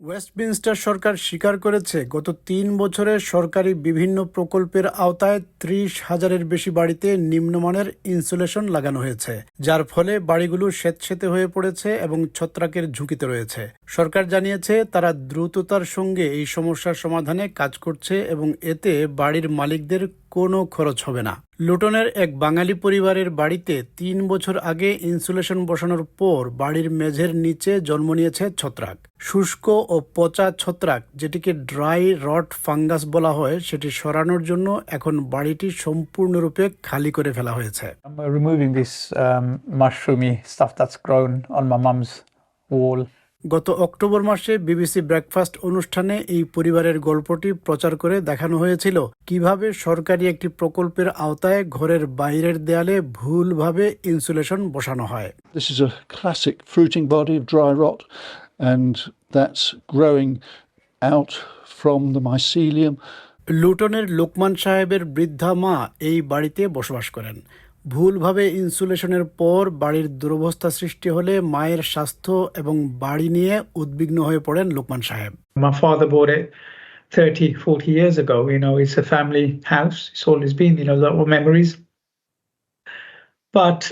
Westminster সরকার স্বীকার করেছে, গত তিন বছরে সরকারি বিভিন্ন প্রকল্পের আওতায় ত্রিশ হাজারের বেশি বাড়িতে নিম্নমানের ইনসুলেশন লাগানো হয়েছে, যার ফলে বাড়িগুলো স্যাঁতসেঁতে হয়ে পড়েছে এবং ছত্রাকের ঝুঁকিতে রয়েছে। সরকার জানিয়েছে, তারা দ্রুততার সঙ্গে এই সমস্যার সমাধানে কাজ করছে এবং এতে বাড়ির মালিকদের কোনো খরচ হবে না। লুটনের এক বাঙালি পরিবারের বাড়িতে তিন বছর আগে ইনসুলেশন বসানোর পর বাড়ির মেঝের নিচে জন্ম নিয়েছে ছত্রাক। শুষ্ক ও পচা ছত্রাক যেটিকে ড্রাই রট ফাঙ্গাস বলা হয় সেটি সরানোর জন্য এখন বাড়িটি সম্পূর্ণরূপে খালি করে ফেলা হয়েছে। Removing this um, mushroomy stuff that's. গত অক্টোবর মাসে বিবিসি ব্রেকফাস্ট অনুষ্ঠানে এই পরিবারের গল্পটি প্রচার করে দেখানো হয়েছিল। কীভাবে সরকারি একটি প্রকল্পের আওতায় ঘরের বাইরের দেয়ালে ভুলভাবে ইনসুলেশন বসানো হয়। This is a classic fruiting body of dry rot, and that's growing out from the mycelium. লুটনের Lokman সাহেবের বৃদ্ধা মা এই বাড়িতে বসবাস করেন। ভুলভাবে ইনসুলেশনের পর বাড়ির দুরবস্থা সৃষ্টি হলে মায়ের স্বাস্থ্য এবং বাড়ি নিয়ে উদ্বিগ্ন হয়ে পড়েন লোকমান সাহেব My father bought it 30, 40 years ago. You know, it's a family house. It's always been, you know, a lot of memories. But,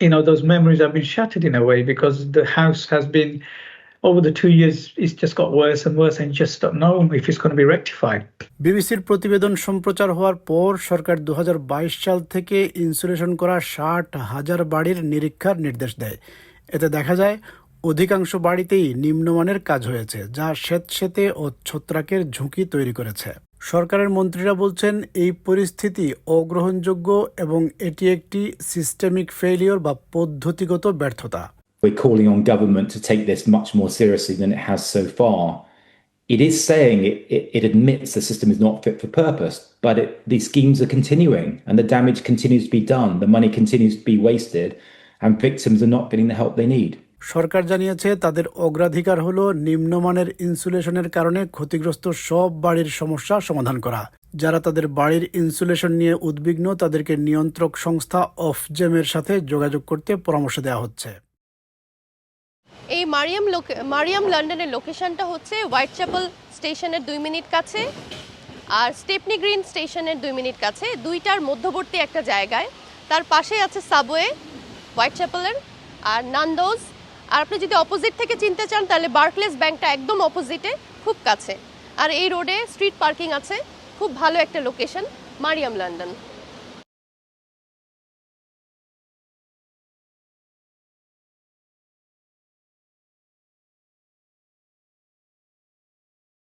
you know, those memories have been shattered in a way because the house has been, over the two years, it's just got worse and worse and just don't know if it's going to be rectified. বিবিসির প্রতিবেদন সম্প্রচার হওয়ার পর সরকার দু হাজার বাইশ সাল থেকে ইনসুলেশন করা ষাট হাজার বাড়ির নিরীক্ষার নির্দেশ দেয়। এতে দেখা যায় অধিকাংশ বাড়িতেই নিম্নমানের কাজ হয়েছে যা স্যাঁতসেঁতে ও ছত্রাকের ঝুঁকি তৈরি করেছে। সরকারের মন্ত্রীরা বলছেন এই পরিস্থিতি অগ্রহণযোগ্য এবং এটি একটি সিস্টেমিক ফেলিওর বা পদ্ধতিগত ব্যর্থতা। We're calling on government to take this much more seriously than it has so far. It is saying it, it, it admits the system is not fit for purpose, but it, these schemes are continuing and the damage continues to be done, the money continues to be wasted, and victims are not getting the help they need. সরকার জানিয়েছে তাদের অগ্রাধিকার হলো নিম্নমানের ইনসুলেশনের কারণে ক্ষতিগ্রস্ত সব বাড়ির সমস্যা সমাধান করা যারা তাদের বাড়ির ইনসুলেশন নিয়ে উদ্বিগ্ন তাদেরকে নিয়ন্ত্রক সংস্থা অফজেমের সাথে যোগাযোগ করতে পরামর্শ দেওয়া হচ্ছে এই মারিয়াম মারিয়াম লন্ডনের লোকেশনটা হচ্ছে হোয়াইট চ্যাপেল স্টেশনের দুই মিনিট কাছে আর স্টেপনি গ্রিন স্টেশনের দুই মিনিট কাছে। দুইটার মধ্যবর্তী একটা জায়গায়। তার পাশে আছে সাবওয়ে হোয়াইট চ্যাপেলের আর নান্দোজ আর আপনি যদি অপোজিট থেকে চিনতে চান, তাহলে বার্কলেস ব্যাংকটা একদম অপোজিটে, খুব কাছে। আর এই রোডে স্ট্রিট পার্কিং আছে। খুব ভালো একটা লোকেশন, মারিয়াম লন্ডন।